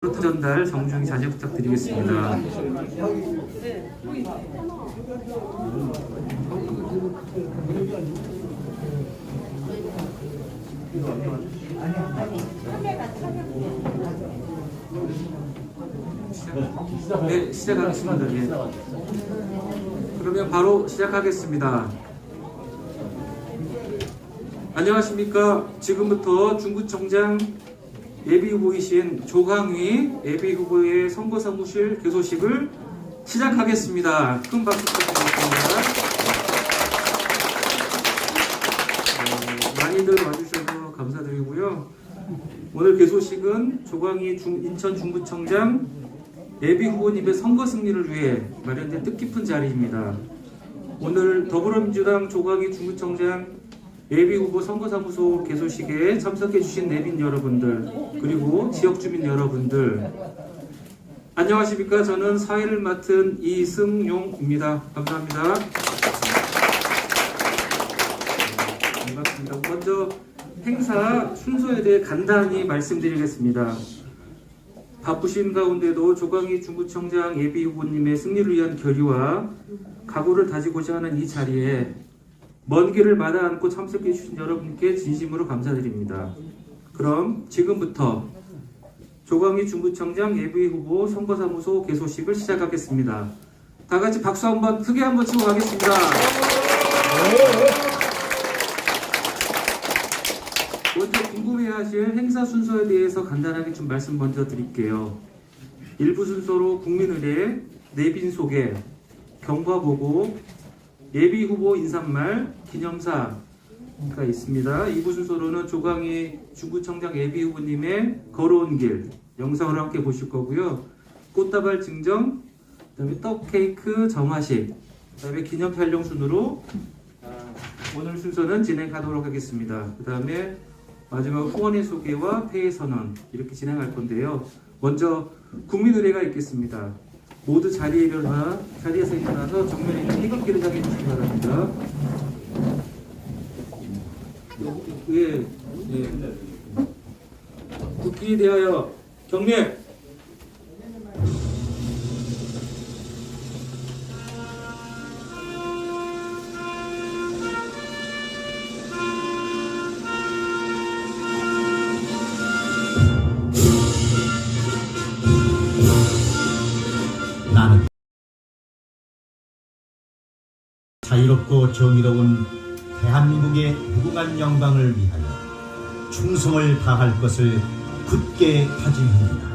프로트 전달 정중히 자제 부탁드리겠습니다. 네, 시작하겠습니다. 예. 그러면 바로 시작하겠습니다. 안녕하십니까. 지금부터 중구청장 예비 후보이신 조강희 예비 후보의 선거 사무실 개소식을 시작하겠습니다. 큰 박수 부탁드리겠습니다. 어, 많이들 와주셔서 감사드리고요. 오늘 개소식은 조광희 중- 인천 중구청장 예비 후보님의 선거 승리를 위해 마련된 뜻깊은 자리입니다. 오늘 더불어민주당 조광희 중구청장 예비 후보 선거사무소 개소식에 참석해주신 내빈 여러분들 그리고 지역 주민 여러분들 안녕하십니까? 저는 사회를 맡은 이승용입니다. 감사합니다. 반갑습니다. 먼저 행사 순서에 대해 간단히 말씀드리겠습니다. 바쁘신 가운데도 조광희 중구청장 예비 후보님의 승리를 위한 결의와 각오를 다지고자 하는 이 자리에 먼 길을 마다 않고 참석해 주신 여러분께 진심으로 감사드립니다. 그럼 지금부터 조광희 중구청장 예비 후보 선거사무소 개소식을 시작하겠습니다. 다 같이 박수 한번 크게 한번 치고 가겠습니다. 먼저 궁금해하실 행사 순서에 대해서 간단하게 좀 말씀 먼저 드릴게요. 일부 순서로 국민의례, 내빈 소개, 경과 보고, 예비 후보 인사말, 기념사가 있습니다. 2부 순서로는 조광희 중구청장 예비 후보님의 걸어온 길 영상으로 함께 보실 거고요. 꽃다발 증정, 그다음에 떡 케이크 정화식, 그다음에 기념 촬영 순으로 아, 오늘 순서는 진행하도록 하겠습니다. 그다음에 마지막 후원의 소개와 폐의 선언 이렇게 진행할 건데요. 먼저 국민의례가 있겠습니다. 모두 자리에 일어나 자리에서 일어나서 정면에 있는 태극기를 향해 주시기 바랍니다. 예, 예. 국기에 대하여 경례. 자유롭고 정의로운 대한민국의 무궁한 영광을 위하여 충성을 다할 것을 굳게 다짐합니다.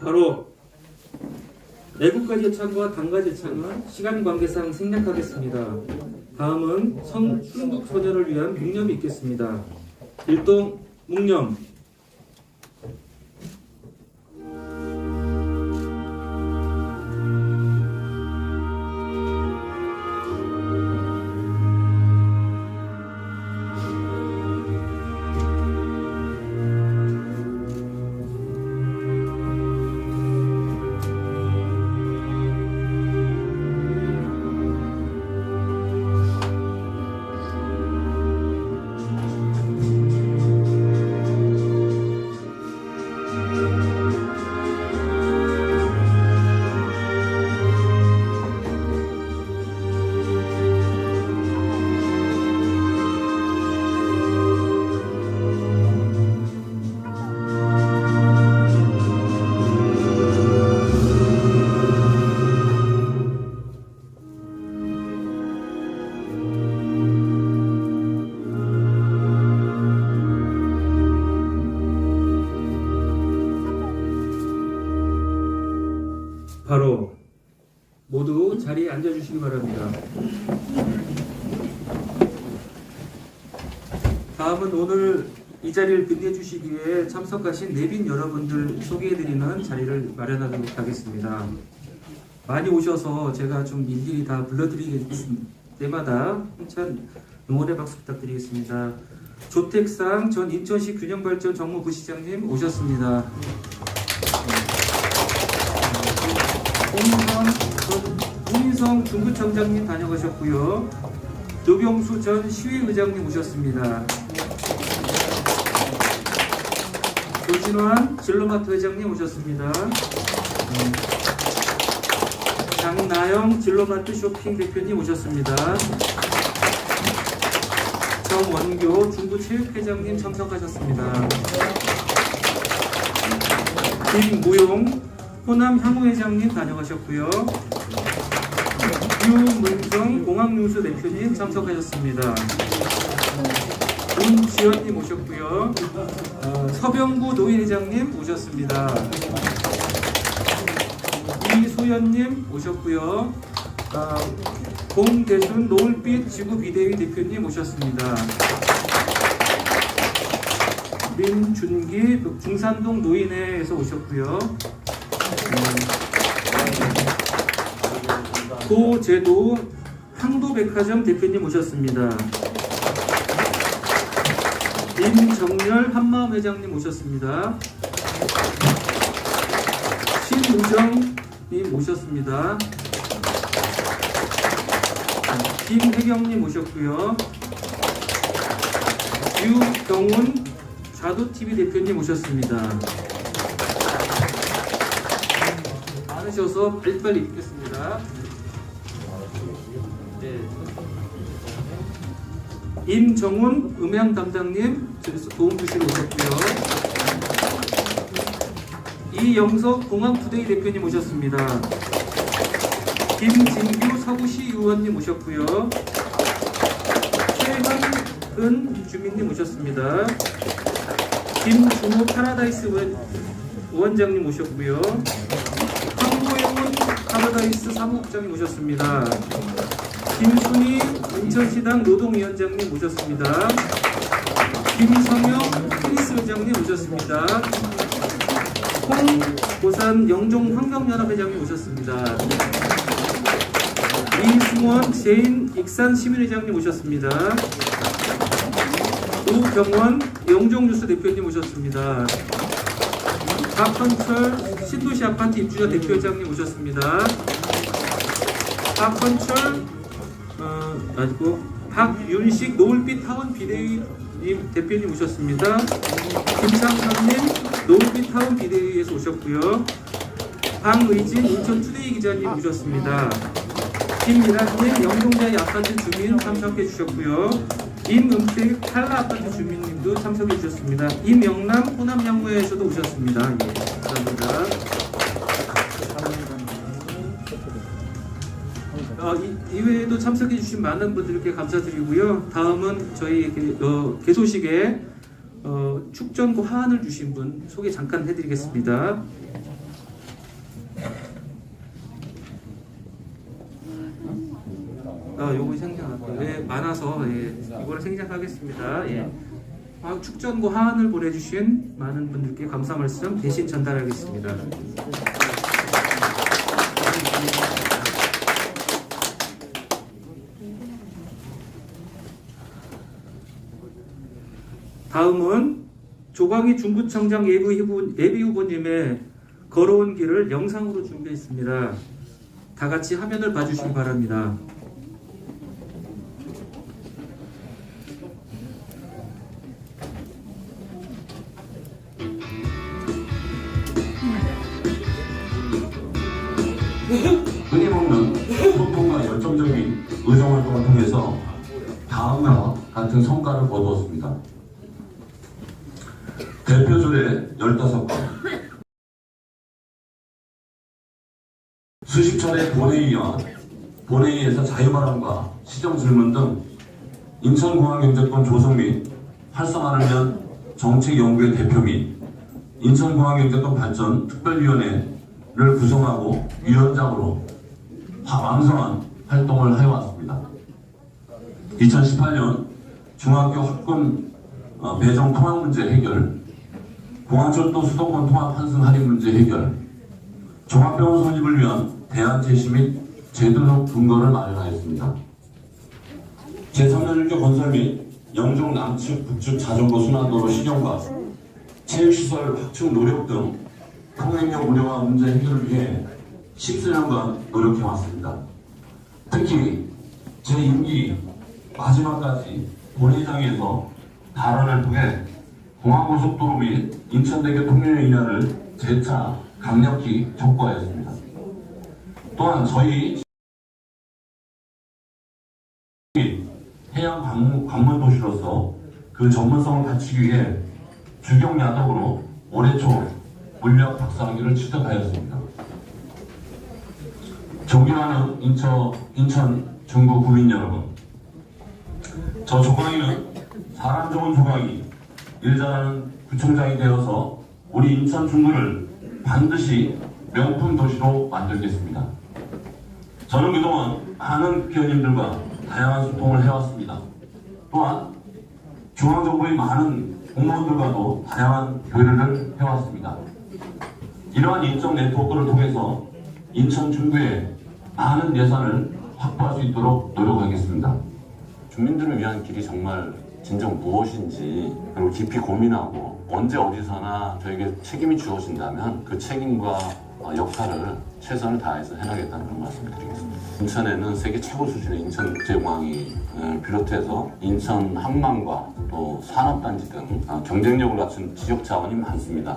바로 애국가 제창과 당가 제창은 시간 관계상 생략하겠습니다. 다음은 성 충북 소녀를 위한 묵념이 있겠습니다. 일동 묵념 자리에 앉아주시기 바랍니다. 다음은 오늘 이 자리를 빛내주시기 위해 참석하신 내빈 여러분들 소개해드리는 자리를 마련하도록 하겠습니다. 많이 오셔서 제가 좀 일일이 다 불러드리기 때마다 한찬 응원의 박수 부탁드리겠습니다. 조택상 전 인천시 균형발전 정무부시장님 오셨습니다. 홍선 최민성 중구청장님 다녀가셨고요. 노경수 전 시의회장님 오셨습니다. 조진환 진로마트 회장님 오셨습니다. 음. 장나영 진로마트 쇼핑 대표님 오셨습니다. 정원교 중부체육회장님 참석하셨습니다. 김무용 호남 향후회장님 다녀가셨고요. 유문정 공항뉴스 대표님 참석하셨습니다. 문지연님 오셨고요. 어, 서병구 노인회장님 오셨습니다. 이소연님 오셨고요. 어, 공대순 노을빛 지구 비대위 대표님 오셨습니다. 민준기 중산동 노인회에서 오셨고요. 음, 고제도 항도백화점 대표님 오셨습니다. 임정렬 한마음 회장님 오셨습니다. 신우정님 오셨습니다. 김혜경님 오셨고요. 유경훈 자두TV 대표님 오셨습니다. 많으셔서 빨리빨리 읽겠습니다. 임정훈 음향 담당님 도움 주시러 오셨고요. 이영석 공항 부대의 대표님 오셨습니다. 김진규 서구시 의원님 오셨고요. 최현은 주민님 오셨습니다. 김준호 파라다이스 의원장님 오셨고요. 황고영은 파라다이스 사무국장님 오셨습니다. 김순희 인천시당 노동위원장님 오셨습니다. 김성영 테니스 회장님 오셨습니다. 홍 고산 영종 환경연합 회장님 오셨습니다. 이승원 제인 익산 시민회장님 오셨습니다. 우경원 영종뉴스 대표님 오셨습니다. 박헌철 신도시 아파트 입주자 대표회장님 오셨습니다. 박헌철 어, 아니고 박윤식 노을빛 타운 비대위님 대표님 오셨습니다. 김상선님 노을빛 타운 비대위에서 오셨고요. 방의진 인천 투데이 기자님 오셨습니다. 김미라님 영동자의 아파트 주민 참석해 주셨고요. 임은택 한라 아파트 주민님도 참석해 주셨습니다. 임영남 호남 양무에서도 오셨습니다. 예, 감사합니다. 어, 이, 이외에도 참석해 주신 많은 분들께 감사드리고요. 다음은 저희 그, 어, 개소식에 어, 축전고 하안을 주신 분 소개 잠깐 해드리겠습니다. 아, 요거 생략할게요. 예, 많아서 예, 이거를 생략하겠습니다. 예. 아, 축전고 하안을 보내주신 많은 분들께 감사 말씀 대신 전달하겠습니다. 다음은 조광희 중구청장 예비, 후보, 예비 후보님의 걸어온 길을 영상으로 준비했습니다. 다 같이 화면을 봐주시기 바랍니다. 끊임없는 소통과 열정적인 의정활동을 통해서 다음과 같은 성과를 거두었습니다. 대표 조례 15건, 수십 차례 본회의와 본회의에서 자유발언과 시정질문 등 인천공항경제권 조성 및 활성화를 위한 정책연구의 대표 및 인천공항경제권 발전 특별위원회를 구성하고 위원장으로 화- 왕성한 활동을 해왔습니다. 2018년 중학교 학군 어, 배정 통합 문제 해결, 공항철도 수도권 통합 환승 할인 문제 해결, 종합병원 설립을 위한 대안 제시 및 제도적 근거를 마련하였습니다. 제3년 1교 건설 및 영종 남측 북측 자전거 순환도로 실용과 체육시설 확충 노력 등 통행력 우려와 문제 해결을 위해 14년간 노력해왔습니다. 특히 제 임기 마지막까지 본회의장에서 발언을 통해 공항고속도로 및 인천대교 통행 인하를 재차 강력히 촉구하였습니다. 또한 저희 해양 관문, 도시로서 그 전문성을 갖추기 위해 주경 야독으로 올해 초 물력 박사학위를 취득하였습니다. 존경하는 인천, 인천 중구 구민 여러분, 저 조광희는 사람 좋은 조광희, 일 잘하는 구청장이 되어서 우리 인천 중구를 반드시 명품 도시로 만들겠습니다. 저는 그동안 많은 국회의원님들과 다양한 소통을 해왔습니다. 또한 중앙정부의 많은 공무원들과도 다양한 교류를 해왔습니다. 이러한 인적 네트워크를 통해서 인천 중구에 많은 예산을 확보할 수 있도록 노력하겠습니다. 주민들을 위한 길이 정말 진정 무엇인지 그리고 깊이 고민하고 언제 어디서나 저에게 책임이 주어진다면 그 책임과 어, 역할을 최선을 다해서 해나겠다는 그런 말씀을 드리겠습니다. 인천에는 세계 최고 수준의 인천국제공항을 비롯해서 인천 항만과 또 산업단지 등 어, 경쟁력을 갖춘 지적 자원이 많습니다.